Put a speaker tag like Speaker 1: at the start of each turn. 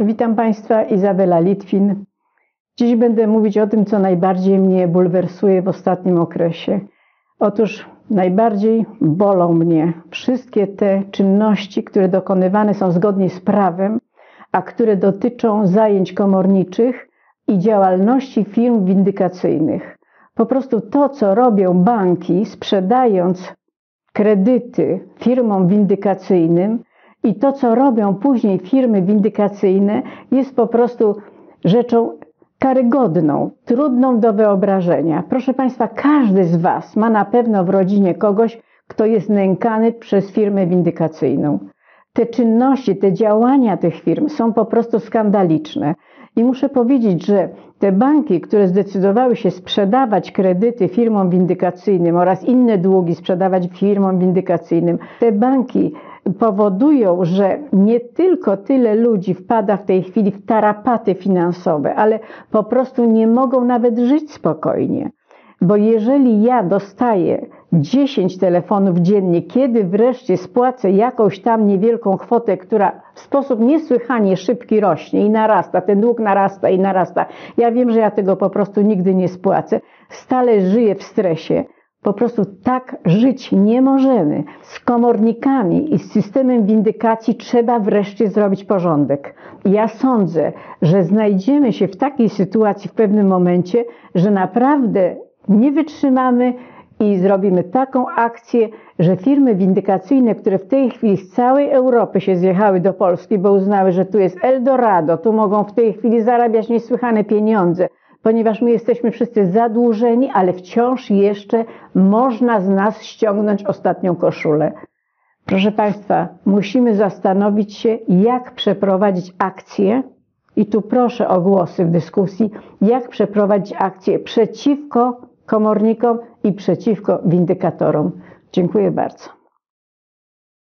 Speaker 1: Witam Państwa, Izabela Litwin. Dziś będę mówić o tym, co najbardziej mnie bulwersuje w ostatnim okresie. Otóż najbardziej bolą mnie wszystkie te czynności, które dokonywane są zgodnie z prawem, a które dotyczą zajęć komorniczych i działalności firm windykacyjnych. Po prostu to, co robią banki, sprzedając kredyty firmom windykacyjnym, i to, co robią później firmy windykacyjne, jest po prostu rzeczą karygodną, trudną do wyobrażenia. Proszę Państwa, każdy z Was ma na pewno w rodzinie kogoś, kto jest nękany przez firmę windykacyjną. Te czynności, te działania tych firm są po prostu skandaliczne. I muszę powiedzieć, że te banki, które zdecydowały się sprzedawać kredyty firmom windykacyjnym oraz inne długi sprzedawać firmom windykacyjnym, te banki powodują, że nie tylko tyle ludzi wpada w tej chwili w tarapaty finansowe, ale po prostu nie mogą nawet żyć spokojnie. Bo jeżeli ja dostaję 10 telefonów dziennie, kiedy wreszcie spłacę jakąś tam niewielką kwotę, która w sposób niesłychanie szybki rośnie i narasta, ten dług narasta i narasta, ja wiem, że ja tego po prostu nigdy nie spłacę, stale żyję w stresie, po prostu tak żyć nie możemy. Z komornikami i z systemem windykacji trzeba wreszcie zrobić porządek. Ja sądzę, że znajdziemy się w takiej sytuacji w pewnym momencie, że naprawdę nie wytrzymamy i zrobimy taką akcję, że firmy windykacyjne, które w tej chwili z całej Europy się zjechały do Polski, bo uznały, że tu jest Eldorado, tu mogą w tej chwili zarabiać niesłychane pieniądze, ponieważ my jesteśmy wszyscy zadłużeni, ale wciąż jeszcze można z nas ściągnąć ostatnią koszulę. Proszę Państwa, musimy zastanowić się, jak przeprowadzić akcję, i tu proszę o głosy w dyskusji, jak przeprowadzić akcję przeciwko komornikom i przeciwko windykatorom. Dziękuję bardzo.